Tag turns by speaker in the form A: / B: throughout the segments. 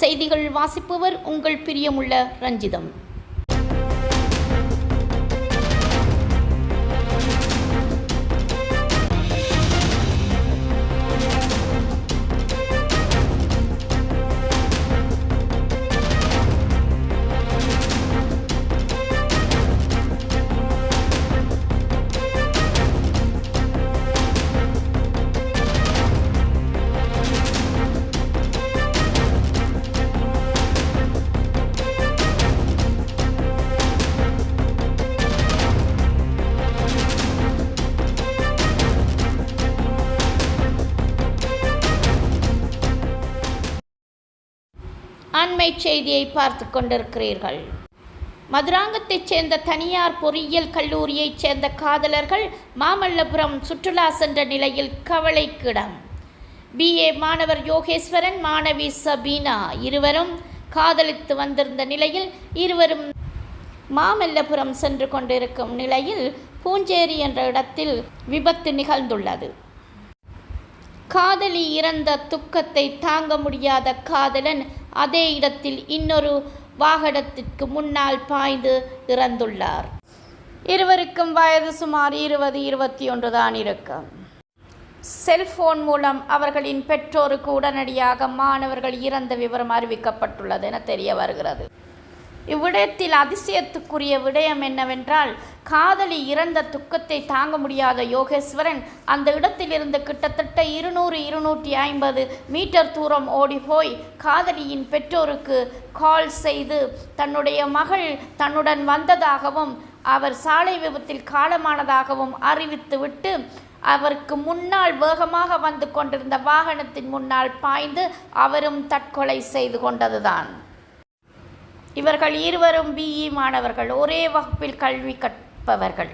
A: செய்திகள் வாசிப்பவர் உங்கள் பிரியமுள்ள ரஞ்சிதம். அண்மை செய்தியை பார்த்து கொண்டிருக்கிறீர்கள். மதுராங்கத்தைச் சேர்ந்த தனியார் பொறியியல் கல்லூரியைச் சேர்ந்த காதலர்கள் மாமல்லபுரம் சுற்றுலா சென்ற நிலையில் கவலைக்கிடம் பிஏ மாணவர் யோகேஸ்வரன் மாணவி சபீனா இருவரும் காதலித்து வந்திருந்த நிலையில் இருவரும் மாமல்லபுரம் சென்று கொண்டிருக்கும் நிலையில் பூஞ்சேரி என்ற இடத்தில் விபத்து நிகழ்ந்துள்ளது. காதலி இறந்த துக்கத்தை தாங்க முடியாத காதலன் அதே இடத்தில் இன்னொரு வாகனத்திற்கு முன்னால் பாய்ந்து இறந்துள்ளார். இருவருக்கும் வயது சுமார் இருபது இருபத்தி ஒன்று தான் இருக்கும். செல்போன் மூலம் அவர்களின் பெற்றோருக்கு உடனடியாக மாணவர்கள் இறந்த விவரம் அறிவிக்கப்பட்டுள்ளது என தெரிய வருகிறது. இவ்விடத்தில் அதிசயத்துக்குரிய விடயம் என்னவென்றால் காதலி இறந்த துக்கத்தை தாங்க முடியாத யோகேஸ்வரன் அந்த இடத்திலிருந்து கிட்டத்தட்ட இருநூறு இருநூற்றி ஐம்பது மீட்டர் தூரம் ஓடி போய் காதலியின் பெற்றோருக்கு கால் செய்து தன்னுடைய மகள் தன்னுடன் வந்ததாகவும் அவர் சாலை விபத்தில் காலமானதாகவும் அறிவித்துவிட்டு அவருக்கு முன்னால் வேகமாக வந்து கொண்டிருந்த வாகனத்தின் முன்னால் பாய்ந்து அவரும் தற்கொலை செய்து கொண்டதுதான். இவர்கள் இருவரும் பிஇ மாணவர்கள் ஒரே வகுப்பில் கல்வி கற்பவர்கள்.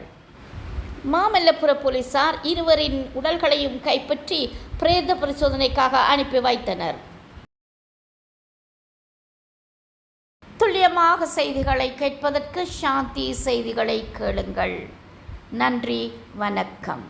A: மாமல்லபுர போலீசார் இருவரின் உடல்களையும் கைப்பற்றி பிரேத பரிசோதனைக்காக அனுப்பி வைத்தனர். துல்லியமாக செய்திகளை கேட்பதற்கு சாந்தி செய்திகளை கேளுங்கள். நன்றி வணக்கம்.